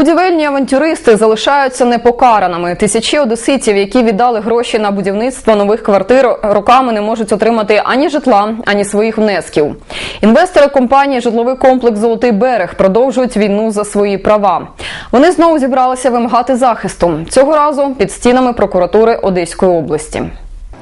Будівельні авантюристи залишаються непокараними. Тисячі одеситів, які віддали гроші на будівництво нових квартир, роками не можуть отримати ані житла, ані своїх внесків. Інвестори компанії Житловий комплекс Золотий берег продовжують війну за свої права. Вони знову зібралися вимагати захисту цього разу під стінами прокуратури Одеської області.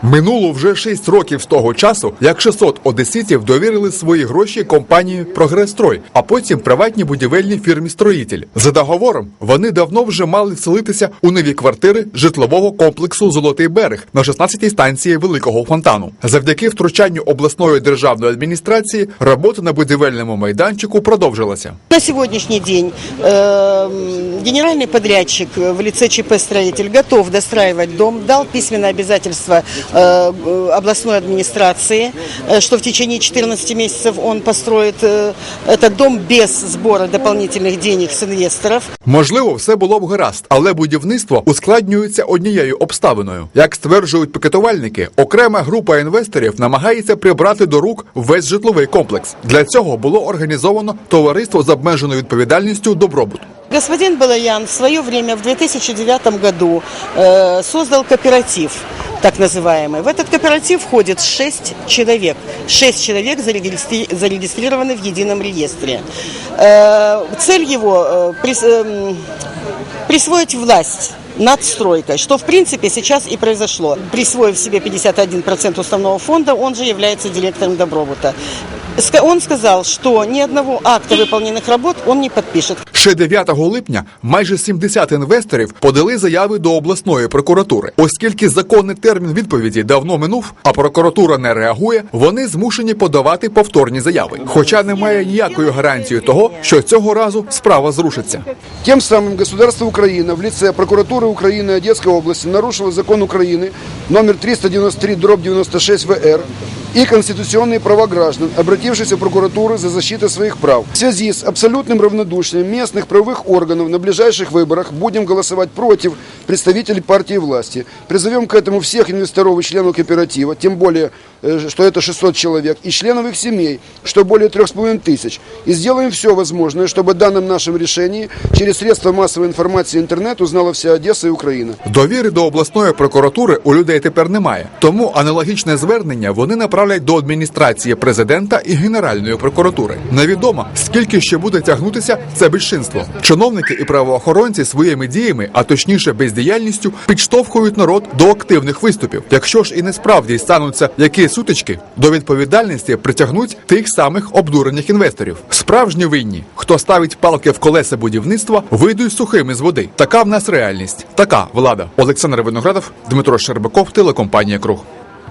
Минуло вже 6 років з того часу, як 600 одеситів довірили свої гроші компанії Прогрестрой, а потім приватній будівельній фірмі Строїтель. За договором вони давно вже мали вселитися у нові квартири житлового комплексу Золотий берег на 16-й станції Великого фонтану. Завдяки втручанню обласної державної адміністрації робота на будівельному майданчику продовжилася. На сегодняшний день э, генеральный подрядчик в лице ЧП «Строитель» готов достраивать дом, дал письменное обязательство э, э, областной администрации, э, что в течение 14 месяцев он построит э, этот дом без сбора дополнительных денег с инвесторов. Можливо, все було б гаразд, але будівництво ускладнюється однією обставиною. Як стверджують пікетувальники, окрема група інвесторів намагається прибрати до рук весь житловий комплекс. Для цього було організовано товариство з обмеженою відповідальністю Добробут. Господин Балаян в свое время, в 2009 году, э, создал кооператив, так называемый. В этот кооператив входит 6 человек. 6 человек зарегистри- зарегистрированы в едином реестре. Э, цель его э, эм, присвоить власть над стройкой, что в принципе сейчас и произошло. Присвоив себе 51% уставного фонда, он же является директором Добробута. Он сказал, что ни одного акта выполненных работ он не подпишет. Ще 9 липня майже 70 інвесторів подали заяви до обласної прокуратури. Оскільки законний термін відповіді давно минув, а прокуратура не реагує, вони змушені подавати повторні заяви. Хоча немає ніякої гарантії того, що цього разу справа зрушиться. Тем самым государство Украина в лице прокуратуры Украины Одесской области нарушило закон Украины номер 393 дробь 96 ВР и конституционные права граждан, обратившихся в прокуратуру за защитой своих прав. В связи с абсолютным равнодушием местных правовых органов на ближайших выборах будем голосовать против представителей партии власти. Призовем к этому всех инвесторов и членов кооператива, тем более, э, что это 600 человек, и членов их семей, что более 3,5 тысяч. И сделаем все возможное, чтобы о данном нашем решении через средства массовой информации и интернет узнала вся Одесса и Украина. Довіри до обласної прокуратури у людей тепер немає. Тому аналогічне звернення вони направлять до адміністрації президента і Генеральної прокуратури. Невідомо скільки ще буде тягнутися це безчинство. Чиновники і правоохоронці своїми діями, а точніше бездіяльністю, підштовхують народ до активних виступів. Якщо ж і не справді стануться які сутички, до відповідальності притягнуть тих самих обдурених інвесторів. Справжні винні, хто ставить палки в колеса будівництва, вийдуть сухими з води. Така в нас реальність, така влада. Олександр Виноградов, Дмитро Щербаков, телекомпанія Круг.